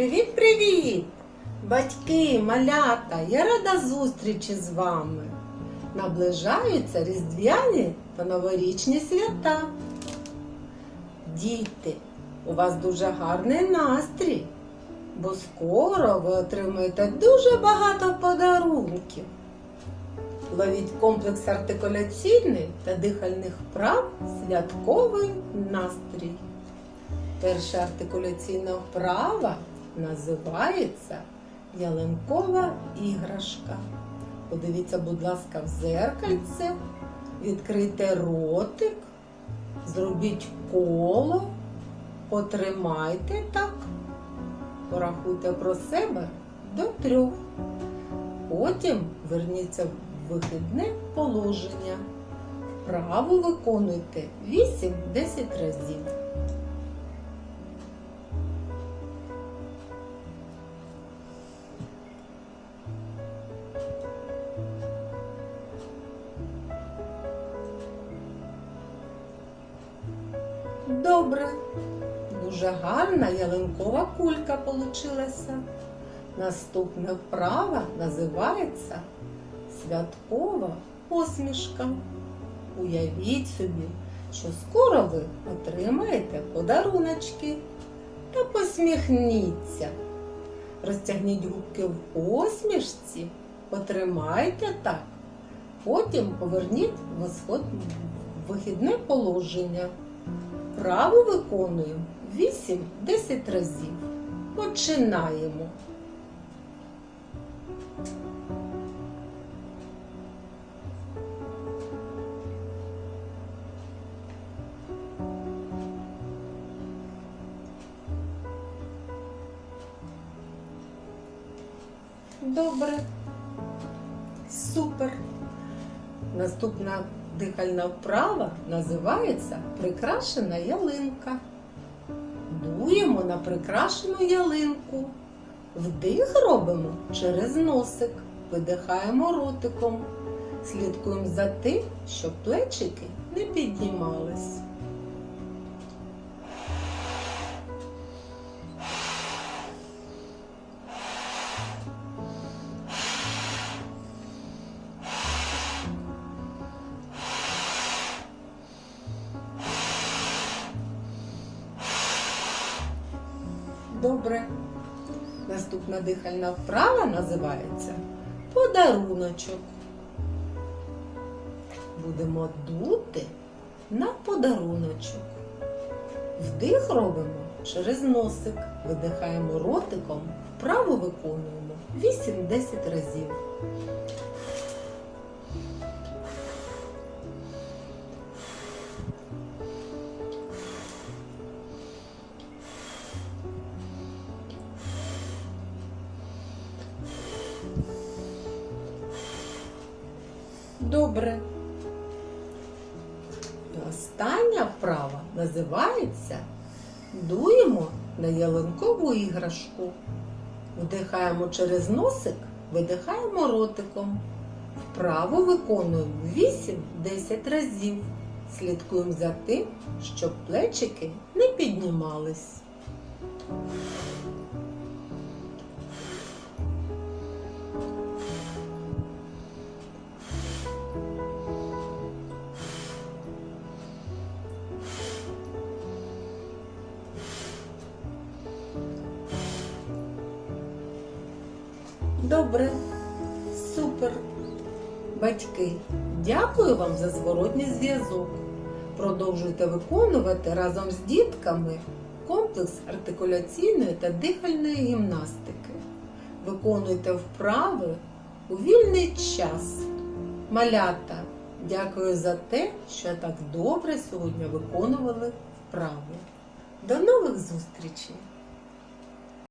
Привіт! Батьки, малята, я рада зустрічі з вами. Наближаються різдвяні та новорічні свята. Діти, у вас дуже гарний настрій, бо скоро ви отримаєте дуже багато подарунків. Ловіть комплекс артикуляційний та дихальних вправ святковий настрій. Перша артикуляційна вправа називається ялинкова іграшка. Подивіться, будь ласка, в зеркальце, відкрийте ротик, зробіть коло, потримайте так, порахуйте про себе до трьох. Потім верніться в вихідне положення. Вправу виконуйте 8-10 разів. Добре. Дуже гарна ялинкова кулька получилася. Наступна вправа називається святкова посмішка. Уявіть собі, що скоро ви отримаєте подаруночки та посміхніться. Розтягніть губки в посмішці, потримайте так. Потім поверніть в вихідне положення. Вправу виконуємо 8-10 разів. Починаємо. Добре. Супер. Наступна дихальна вправа називається прикрашена ялинка. Дуємо на прикрашену ялинку. Вдих робимо через носик, видихаємо ротиком. Слідкуємо за тим, щоб плечики не піднімались. Добре. Наступна дихальна вправа називається подаруночок. Будемо дути на подаруночок. Вдих робимо через носик, видихаємо ротиком, вправо виконуємо 8-10 разів. Добре. Остання вправа називається Дуємо на ялинкову іграшку. Вдихаємо через носик, видихаємо ротиком. Вправо виконуємо 8-10 разів. Слідкуємо за тим, щоб плечики не піднімались. Добре, супер. Батьки, дякую вам за зворотній зв'язок. Продовжуйте виконувати разом з дітками комплекс артикуляційної та дихальної гімнастики. Виконуйте вправи у вільний час. Малята, дякую за те, що так добре сьогодні виконували вправи. До нових зустрічей!